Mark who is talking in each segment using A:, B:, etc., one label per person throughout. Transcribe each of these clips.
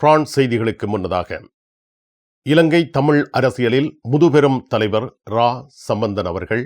A: France செய்திகளுக்கு முன்னதாக இலங்கை தமிழ் அரசியலில் முதுபெரும் தலைவர் ரா. சம்பந்தன் அவர்கள்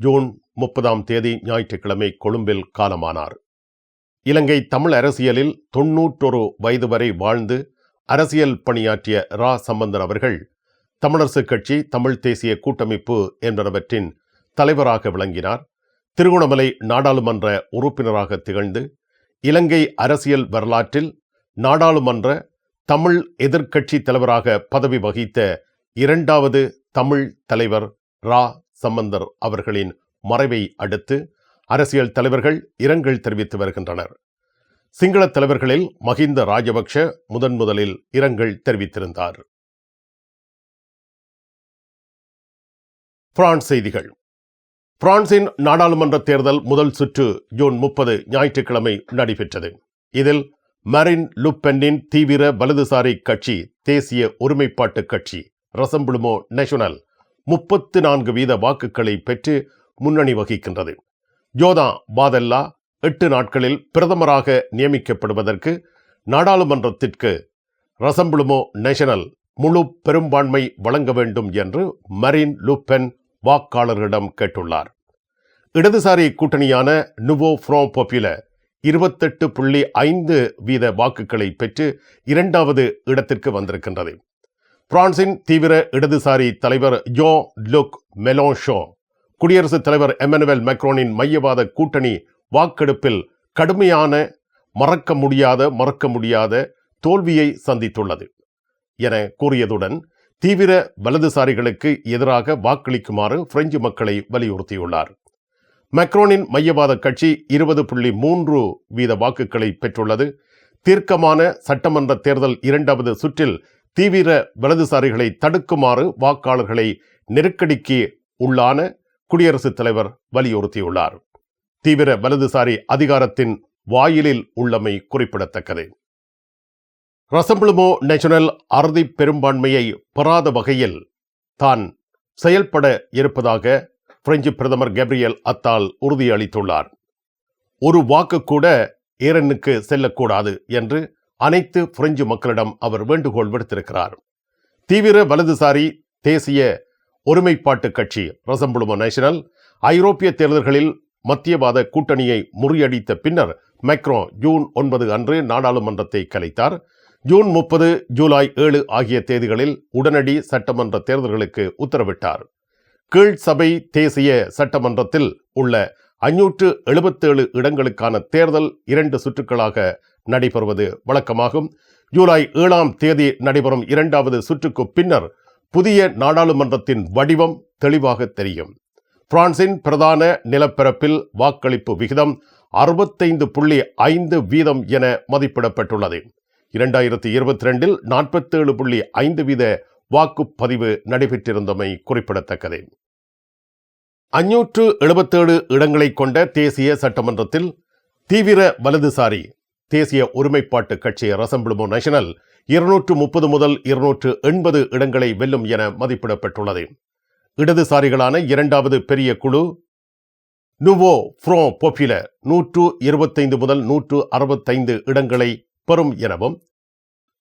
A: ஜூன் முப்பதாம் தேதி ஞாயிற்றுக்கிழமை கொழும்பில் காலமானார். இலங்கை தமிழ் அரசியலில் தொன்னூற்றொரு வயது வரை வாழ்ந்து அரசியல் பணியாற்றிய ரா. சம்பந்தன் அவர்கள் தமிழரசுக் கட்சி தமிழ் தேசிய கூட்டமைப்பு என்பனவற்றின் தலைவராக விளங்கினார். திருகோணமலை நாடாளுமன்ற உறுப்பினராக திகழ்ந்து இலங்கை அரசியல் வரலாற்றில் நாடாளுமன்ற தமிழ் எதிர்க்கட்சி தலைவராக பதவி வகித்த இரண்டாவது தமிழ் தலைவர் ரா. சம்பந்தர் அவர்களின் மறைவை அடுத்து அரசியல் தலைவர்கள் இரங்கல் தெரிவித்து வருகின்றனர். சிங்கள தலைவர்களில் மஹிந்த ராஜபக்ஷ முதன் முதலில் இரங்கல் தெரிவித்திருந்தார். பிரான்ஸ் செய்திகள். பிரான்சின் நாடாளுமன்ற தேர்தல் முதல் சுற்று ஜூன் முப்பது ஞாயிற்றுக்கிழமை நடைபெற்றது. இதில் மரின் லுப்பென்னின் தீவிர வலதுசாரி கட்சி தேசிய ஒருமைப்பாட்டு கட்சி ரசம்புளுமோ நேஷனல் முப்பத்து நான்கு வீத வாக்குகளை பெற்று முன்னணி வகிக்கின்றது. ஜோதா பாதல்லா எட்டு நாட்களில் பிரதமராக நியமிக்கப்படுவதற்கு நாடாளுமன்றத்திற்கு ரசம்புளுமோ நேஷனல் முழு பெரும்பான்மை வழங்க வேண்டும் என்று மரின் லுப்பென் வாக்காளர்களிடம் கேட்டுள்ளார். இடதுசாரி கூட்டணியான நுவோ ஃப்ரோ பாப்புலர் இருபத்தெட்டு புள்ளி ஐந்து வீத வாக்குகளை பெற்று இரண்டாவது இடத்திற்கு வந்திருக்கின்றது. பிரான்சின் தீவிர இடதுசாரி தலைவர் ஜோ லுக் மெலோஷோ குடியரசுத் தலைவர் எமனுவல் மெக்ரோனின் மையவாத கூட்டணி வாக்கெடுப்பில் கடுமையான மறக்க முடியாத மறக்க முடியாத தோல்வியை சந்தித்துள்ளது என கூறியதுடன் தீவிர வலதுசாரிகளுக்கு எதிராக வாக்களிக்குமாறு பிரெஞ்சு மக்களை வலியுறுத்தியுள்ளார். மெக்ரோனின் மையவாத கட்சி இருபது புள்ளி மூன்று வீத வாக்குகளை பெற்றுள்ளது. தீர்க்கமான சட்டமன்ற தேர்தல் இரண்டாவது சுற்றில் தீவிர வலதுசாரிகளை தடுக்குமாறு வாக்காளர்களை நெருக்கடிக்கு உள்ளான குடியரசுத் தலைவர் வலியுறுத்தியுள்ளார். தீவிர வலதுசாரி அதிகாரத்தின் வாயிலில் உள்ளமை குறிப்பிடத்தக்கது. ரசம்பிளுமோ நேஷனல் அறுதி பெரும்பான்மையை பெறாத வகையில் தான் செயல்பட இருப்பதாக பிரெஞ்சு பிரதமர் கேப்ரியல் அத்தால் உறுதியளித்துள்ளார். ஒரு வாக்கு கூட ஈரனுக்கு செல்லக்கூடாது என்று அனைத்து பிரெஞ்சு மக்களிடம் அவர் வேண்டுகோள் விடுத்திருக்கிறார். தீவிர வலதுசாரி தேசிய ஒருமைப்பாட்டு கட்சி ரசம்புளுமோ நேஷனல் ஐரோப்பிய தேர்தல்களில் மத்தியவாத கூட்டணியை முறியடித்த பின்னர் மைக்ரோ ஜூன் ஒன்பது அன்று நாடாளுமன்றத்தை கலைத்தார். ஜூன் முப்பது ஜூலை ஏழு ஆகிய தேதிகளில் உடனடி சட்டமன்ற தேர்தல்களுக்கு உத்தரவிட்டார். கீழ் சபை தேசிய சட்டமன்றத்தில் உள்ள ஐநூற்று எழுபத்தேழு இடங்களுக்கான தேர்தல் இரண்டு சுற்றுக்களாக நடைபெறுவது வழக்கமாகும். ஜூலை ஏழாம் தேதி நடைபெறும் இரண்டாவது சுற்றுக்கு பின்னர் புதிய நாடாளுமன்றத்தின் வடிவம் தெளிவாக தெரியும். பிரான்சின் பிரதான நிலப்பரப்பில் வாக்களிப்பு விகிதம் அறுபத்தைந்து புள்ளி ஐந்து வீதம் என மதிப்பிடப்பட்டுள்ளது. இரண்டாயிரத்தி இருபத்தி ரெண்டில் நாற்பத்தேழு புள்ளி ஐந்து வீத வாக்குப்பதிவு நடைபெற்றிருந்தமை குறிப்பிடத்தக்கது. அஞ்சூற்று எழுபத்தேழு இடங்களை கொண்ட தேசிய சட்டமன்றத்தில் தீவிர வலதுசாரி தேசிய ஒருமைப்பாட்டு கட்சி ரசம்பிளுமோ நேஷனல் இருநூற்று முப்பது முதல் இருநூற்று எண்பது இடங்களை வெல்லும் என மதிப்பிடப்பட்டுள்ளது. இடதுசாரிகளான இரண்டாவது பெரிய குழு நுவோ ஃப்ரோ பொப்பில நூற்று இருபத்தைந்து முதல் நூற்று அறுபத்தைந்து இடங்களை பெறும் எனவும்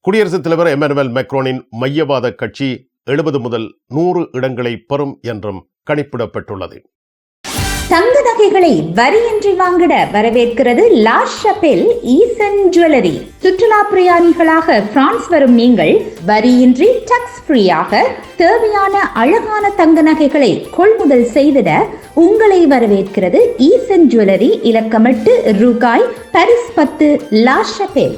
A: குடியரசுத் தலைவர் எமனுவல் மெக்ரோனின் மையவாத கட்சி எழுபது முதல் நூறு இடங்களை பெறும் என்றும் கணிப்பிடப்பட்டுள்ளது.
B: தங்க நகைகளை வரியின்றி வாங்கிட வரவேற்கிறது லா ஷபெல் ஈசன் ஜுவல்லரி. சுற்றுலா பிரயாணிகளாக பிரான்ஸ் வரும் நீங்கள் வரியின்றி டக்ஸ் ஃப்ரீயாக தேவையான அழகான தங்க நகைகளை கொள்முதல் செய்திட உங்களை வரவேற்கிறது ஈசன் ஜுவல்லரி இலக்கமிட்டு ரூகாய் பரிஸ் பத்து லா ஷபெல்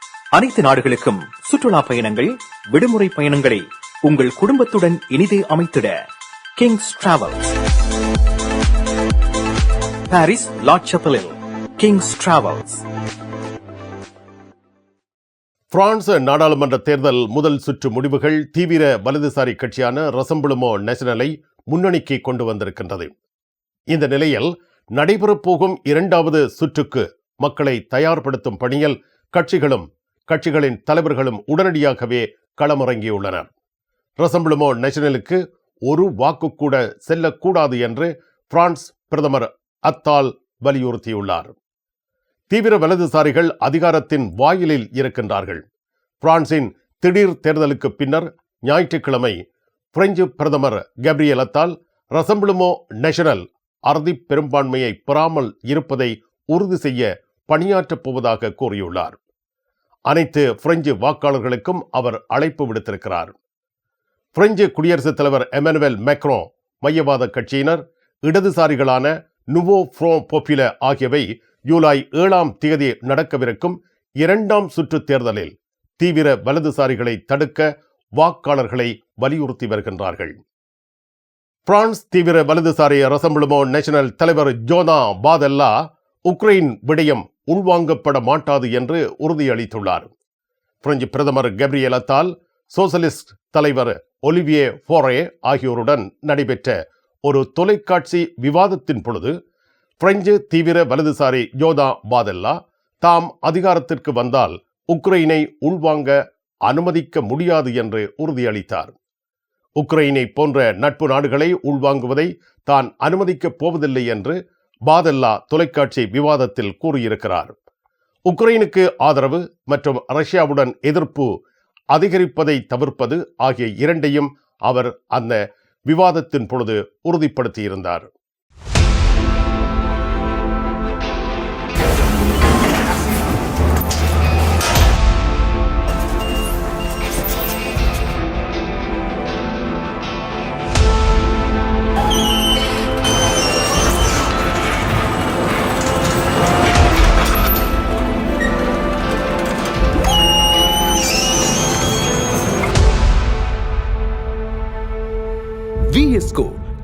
C: அனைத்து நாடுகளுக்கும் சுற்றுலா பயணங்கள் விடுமுறை பயணங்களை உங்கள் குடும்பத்துடன் இனிதே அமைத்திட கிங்ஸ் டிராவல்ஸ் பாரிஸ் லாட்சப்பலில் கிங்ஸ் டிராவல்ஸ்
A: பிரான்ஸ் நாடாளுமன்ற தேர்தல் முதல் சுற்று முடிவுகள் தீவிர வலதுசாரி கட்சியான ரசம்புளுமோ நேஷனலை முன்னணிக்கு கொண்டு வந்திருக்கின்றது. இந்த நிலையில் நடைபெறப்போகும் இரண்டாவது சுற்றுக்கு மக்களை தயார்படுத்தும் பணியில் கட்சிகளும் கட்சிகளின் தலைவர்களும் உடனடியாகவே களமிறங்கியுள்ளனர். ரசம்பிளுமோ நேஷனலுக்கு ஒரு வாக்கு கூட செல்லக்கூடாது என்று பிரான்ஸ் பிரதமர் அத்தால் வலியுறுத்தியுள்ளார். தீவிர வலதுசாரிகள் அதிகாரத்தின் வாயிலில் இருக்கின்றார்கள். பிரான்சின் திடீர் தேர்தலுக்கு பின்னர் ஞாயிற்றுக்கிழமை பிரெஞ்சு பிரதமர் கேப்ரியல் அத்தால் ரசம்பிளுமோ நேஷனல் அறுதி பெரும்பான்மையை பெறாமல் இருப்பதை உறுதி செய்ய பணியாற்றப் போவதாக கூறியுள்ளார். அனைத்து பிரெஞ்சு வாக்காளர்களுக்கும் அவர் அழைப்பு விடுத்திருக்கிறார். பிரெஞ்சு குடியரசுத் தலைவர் எமனுவேல் மேக்ரோ மையவாத கட்சியினர் இடதுசாரிகளான நுவோ ஃப்ரோ பொப்பில ஆகியவை ஜூலை ஏழாம் தேதி நடக்கவிருக்கும் இரண்டாம் சுற்று தேர்தலில் தீவிர வலதுசாரிகளை தடுக்க வாக்காளர்களை வலியுறுத்தி வருகின்றார்கள். பிரான்ஸ் தீவிர வலதுசாரி ரசம்புளுமோ நேஷனல் தலைவர் ஜோனா பாதெல்லா உக்ரைன் விடயம் உள்வாங்கப்பட மாட்டாது என்று உறுதியளித்துள்ளார். பிரெஞ்சு பிரதமர் கப்ரியலத்தால் சோசலிஸ்ட் தலைவர் ஒலிவியே ஃபோரே ஆகியோருடன் நடைபெற்ற ஒரு தொலைக்காட்சி விவாதத்தின் பொழுது பிரெஞ்சு தீவிர வலதுசாரி ஜோதா பாதெல்லா தாம் அதிகாரத்திற்கு வந்தால் உக்ரைனை உள்வாங்க அனுமதிக்க முடியாது என்று உறுதியளித்தார். உக்ரைனை போன்ற நட்பு நாடுகளை உள்வாங்குவதை தான் அனுமதிக்கப் போவதில்லை என்று பாதெல்லா தொலைக்காட்சி விவாதத்தில் கூறியிருக்கிறார். உக்ரைனுக்கு ஆதரவு மற்றும் ரஷ்யாவுடன் எதிர்ப்பு அதிகரிப்பதை தவிர்ப்பது ஆகிய இரண்டையும் அவர் அந்த விவாதத்தின் பொழுது உறுதிப்படுத்தியிருந்தார்.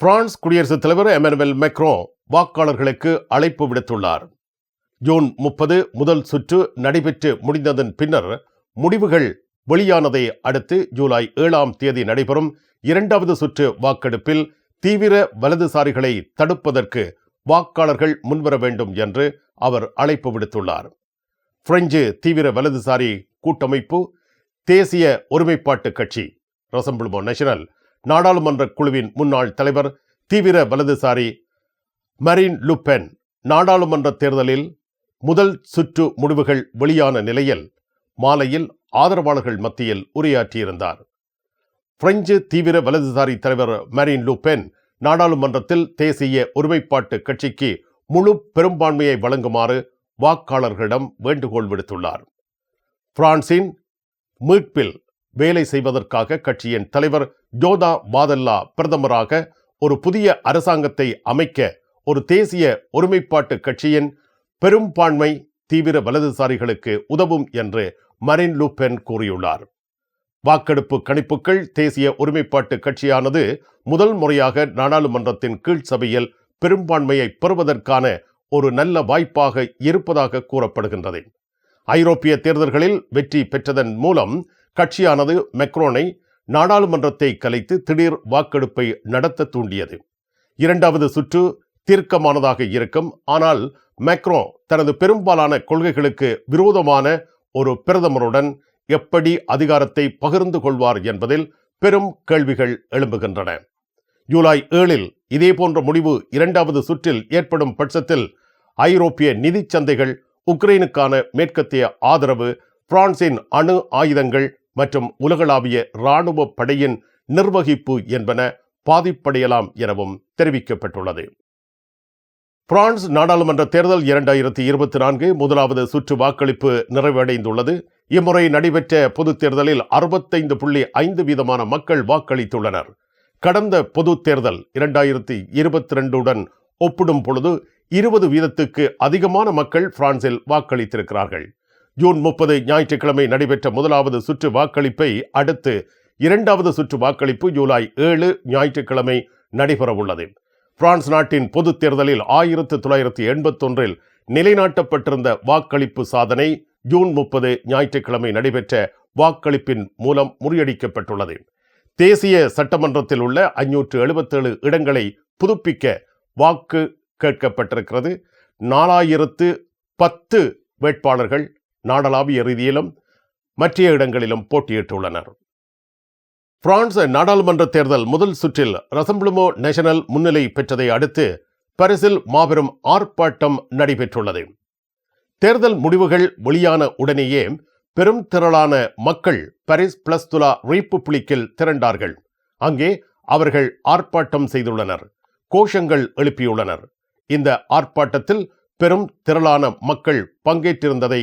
A: பிரான்ஸ் குடியரசுத் தலைவர் எமனுவல் மெக்ரோ வாக்காளர்களுக்கு அழைப்பு விடுத்துள்ளார். ஜூன் முப்பது முதல் சுற்று நடைபெற்று முடிந்ததன் பின்னர் முடிவுகள் வெளியானதை அடுத்து ஜூலை ஏழாம் தேதி நடைபெறும் இரண்டாவது சுற்று வாக்கெடுப்பில் தீவிர வலதுசாரிகளை தடுப்பதற்கு வாக்காளர்கள் முன்வர வேண்டும் என்று அவர் அழைப்பு விடுத்துள்ளார். பிரெஞ்சு தீவிர வலதுசாரி கூட்டமைப்பு தேசிய ஒருமைப்பாட்டு கட்சி ரசம்பிள்மோ நேஷனல் நாடாளுமன்ற குழுவின் முன்னாள் தலைவர் தீவிர வலதுசாரி மரீன் லுப்பென் நாடாளுமன்ற தேர்தலில் முதல் சுற்று முடிவுகள் வெளியான நிலையில் மாலையில் ஆதரவாளர்கள் மத்தியில் உரையாற்றியிருந்தார். பிரெஞ்சு தீவிர வலதுசாரி தலைவர் மரீன் லுப்பென் நாடாளுமன்றத்தில் தேசிய ஒருமைப்பாட்டு கட்சிக்கு முழு பெரும்பான்மையை வழங்குமாறு வாக்காளர்களிடம் வேண்டுகோள் விடுத்துள்ளார். பிரான்சின் மீட்பில் வேலை செய்வதற்காக கட்சியின் தலைவர் ஜோதா மாதல்லா பிரதமராக ஒரு புதிய அரசாங்கத்தை அமைக்க ஒரு தேசிய ஒருமைப்பாட்டு கட்சியின் பெரும்பான்மை தீவிர வலதுசாரிகளுக்கு உதவும் என்று மரின் லூபென் கூறியுள்ளார். வாக்கெடுப்பு கணிப்புகள் தேசிய ஒருமைப்பாட்டு கட்சியானது முதல் முறையாக நாடாளுமன்றத்தின் கீழ் சபையில் பெரும்பான்மையை பெறுவதற்கான ஒரு நல்ல வாய்ப்பாக இருப்பதாக கூறப்படுகின்றது. ஐரோப்பிய தேர்தல்களில் வெற்றி பெற்றதன் மூலம் கட்சியானது மெக்ரோனை நாடாளுமன்றத்தை கலைத்து திடீர் வாக்கெடுப்பை நடத்த தூண்டியது. இரண்டாவது சுற்று தீர்க்கமானதாக இருக்கும். ஆனால் மேக்ரோ தனது பெரும்பாலான கொள்கைகளுக்கு விரோதமான ஒரு பிரதமருடன் எப்படி அதிகாரத்தை பகிர்ந்து கொள்வார் என்பதில் பெரும் கேள்விகள் எழும்புகின்றன. ஜூலை ஏழில் இதேபோன்ற முடிவு இரண்டாவது சுற்றில் ஏற்படும் பட்சத்தில் ஐரோப்பிய நிதி சந்தைகள் உக்ரைனுக்கான மேற்கத்திய ஆதரவு பிரான்சின் அணு ஆயுதங்கள் மற்றும் உலகளாவிய இராணுவ படையின் நிர்வகிப்பு என்பன பாதிப்படையலாம் எனவும் தெரிவிக்கப்பட்டுள்ளது. பிரான்ஸ் நாடாளுமன்ற தேர்தல் இரண்டாயிரத்தி இருபத்தி நான்கு முதலாவது சுற்று வாக்களிப்பு நிறைவடைந்துள்ளது. இம்முறை நடைபெற்ற பொதுத் தேர்தலில் அறுபத்தைந்து புள்ளி ஐந்து வீதமான மக்கள் வாக்களித்துள்ளனர். கடந்த பொதுத் தேர்தல் இரண்டாயிரத்தி இருபத்தி ரெண்டுடன் ஒப்பிடும் பொழுது இருபது வீதத்துக்கு அதிகமான மக்கள் பிரான்சில் வாக்களித்திருக்கிறார்கள். ஜூன் முப்பது ஞாயிற்றுக்கிழமை நடைபெற்ற முதலாவது சுற்று வாக்களிப்பை அடுத்து இரண்டாவது சுற்று வாக்களிப்பு ஜூலை ஏழு ஞாயிற்றுக்கிழமை நடைபெறவுள்ளது பிரான்ஸ் நாட்டின் பொதுத் தேர்தலில் ஆயிரத்து தொள்ளாயிரத்தி எண்பத்தொன்றில் நிலைநாட்டப்பட்டிருந்த வாக்களிப்பு சாதனை ஜூன் முப்பது ஞாயிற்றுக்கிழமை நடைபெற்ற வாக்களிப்பின் மூலம் முறியடிக்கப்பட்டுள்ளது. தேசிய சட்டமன்றத்தில் உள்ள ஐநூற்று எழுபத்தேழு இடங்களை புதுப்பிக்க வாக்கு கேட்கப்பட்டிருக்கிறது. நாலாயிரத்து பத்து வேட்பாளர்கள் நாடளாவிய ரீதியிலும் மற்ற இடங்களிலும் போட்டியிட்டுள்ளனர். பிரான்ஸ் நாடாளுமன்ற தேர்தல் முதல் சுற்றில் ரசம்பிளுமோ நேஷனல் முன்னிலை பெற்றதை அடுத்து பரிசில் மாபெரும் ஆர்ப்பாட்டம் நடைபெற்றுள்ளது. தேர்தல் முடிவுகள் வெளியான உடனேயே பெரும் திரளான மக்கள் பரிஸ் பிளஸ் துலா ரீப்புப்ளிக்கில் திரண்டார்கள். அங்கே அவர்கள் ஆர்ப்பாட்டம் செய்துள்ளனர். கோஷங்கள் எழுப்பியுள்ளனர். இந்த ஆர்ப்பாட்டத்தில் பெரும் திரளான மக்கள் பங்கேற்றிருந்ததை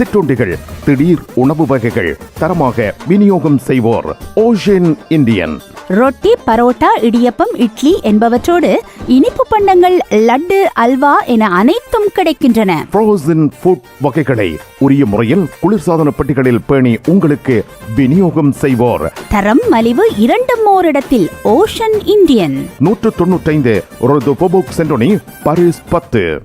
D: சிற்றுண்டிகள் திடீர் உணவு வகைகள் தரமாக விநியோகம் செய்வோர் ஓஷன் இந்தியன்
E: ரொட்டி பரோட்டா இடியப்பம் இட்லி என்பவற்றோடு இனிப்பு பண்டங்கள் லட்டு அல்வா என அனைத்தும் கிடைக்கின்றன.
D: ஃப்ரோசன் ஃபுட் வகைகளை உரிய முறையில் குளிர்சாதன பெட்டிகளில் பேணி உங்களுக்கு விநியோகம் செய்வோர்.
E: தரம் மலிவு இரண்டும் ஓரிடத்தில் ஓஷன் இந்தியன்
D: நூற்று தொண்ணூற்றைந்து சென்டோனி பாரிஸ் பத்து.